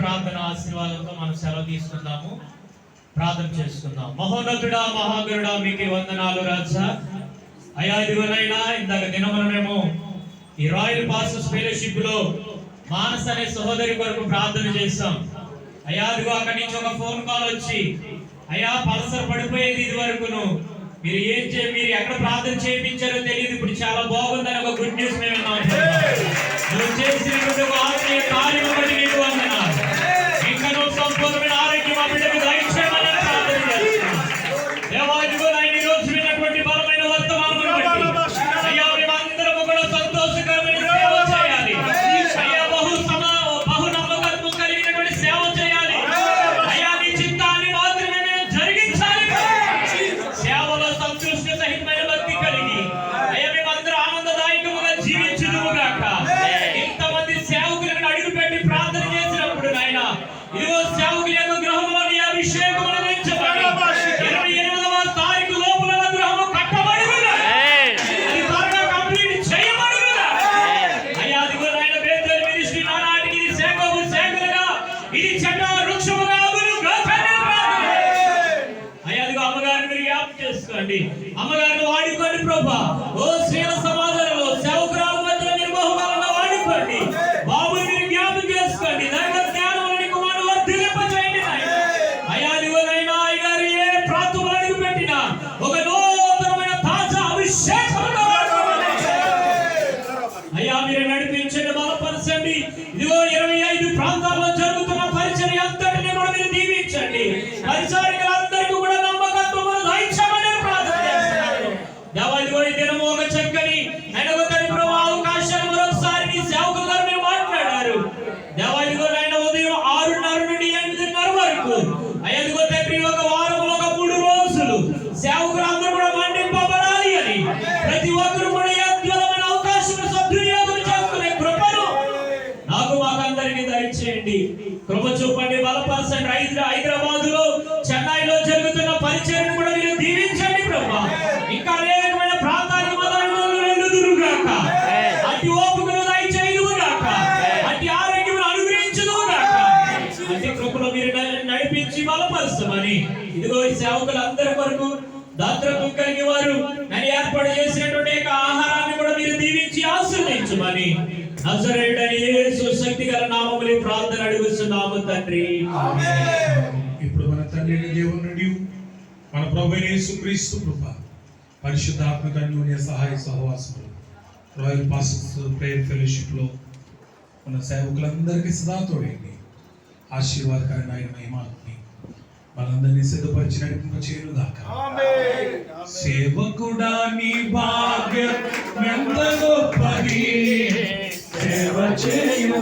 ప్రార్థన ఆశీర్వాదంతో మనం సెలవు తీసుకుందాము. ప్రార్థన చేసుకుందాం మహోన్నతుడా మహాగురుడా మీకు వందనాలు రాజా. అయా ఇదిగోనైనా ఇందాక దినమున మేము ఈ రాయల్ పాస్టర్స్ ఫెలోషిప్లో మానస్ అనే సహోదరి కొరకు ప్రార్థన చేశాం. అయ్యా అదిగో అక్కడి నుంచి ఒక ఫోన్ కాల్ వచ్చి అయ్యా పల్సర్ పడిపోయేది ఇది వరకును. మీరు ఏం చే మీరు ఎక్కడ ప్రార్థన చేయించారో తెలియదు. ఇప్పుడు చాలా బాగుందని ఒక గుడ్ న్యూస్ మేము విన్నాం. నువ్వు చేసినటువంటి ఒక ఆత్మీయ కార్యం ఇది చెడ్డ వృక్షముగా అగునుగా తండ్రి అమ్మగారిని మీరు జ్ఞాపకం చేసుకోండి. అమ్మగారిని వాడుకోండి ప్రభా. ఓ స్త్రీల సమాజంలో సేవకురాల మధ్యలో మీరు బహుమానంగా వాడుకోండి. బాబుని మీరు జ్ఞాపకం చేసుకోండి. దైవ జ్ఞానం కుమారు వర్ధిల్లింపచేయండి నాయనా. అయ్యా అయ్యగారు ఏ ప్రాంతంలో అడుగు పెట్టిన ఒక నూతనమైన తాజా అభిషేకంతో అయ్యా మీరు నడిపించండి బలపరచండి. ఇదిగో ఇరవై ఐదు ప్రాంతాల్లో జరుగుతున్న దేవా దినము ఒక చక్కని నడవ తని అవకాశాన్ని మరొకసారి సేవకుల ద్వారా మీరు మాట్లాడారు. నాయన ఉదయం ఆరున్నర నుండి ఎనిమిదిన్నర వరకు. అయ్యా తండ్రి ఒక వారంలో ఒక మూడు రోజులు సేవకులు అందరూ కూడా మండింపబడాలి అని ప్రతి ఒక్కరు కూడా అద్భుతమైన అవకాశం సద్వినియోగం చేసుకునే కృపను నాకు మాకందరికి దయచేయండి. కృప చూపండి బలపరచండి. హైదరాబాద్ న- నడిపించి బలపరుస్తామని. ఇదిగో ఈ సేవకులందరి కొరకు దాత్రత్వం కలిగి వారు నన్ను ఏర్పాటు చేసినటువంటి ఆహారాన్ని కూడా మీరు దీవించి ఆశీర్వదించమని నజరేయుడని యేసు శక్తి గల నామములి ప్రార్థన అడుగుతున్నాము తండ్రి. ఇప్పుడు మన తండ్రి దేవుని నుండి మన ప్రభు యేసు క్రీస్తు కృప పరిశుద్ధాత్మక అన్యోన్య సహాయ సహవాసములు రాయల్ పాస్టర్స్ ప్రేయర్ ఫెలోషిప్లో మన సేవకులందరికీ సదా తోడండి ఆశీర్వాదకరమైన ఆయన మహిమాత్మి మనందరినీ సిద్ధపరిచి నడిపింప చేయను దాకా సేవకుడా నీ భాగ్యం ఎంత గొప్పది సేవ చేయు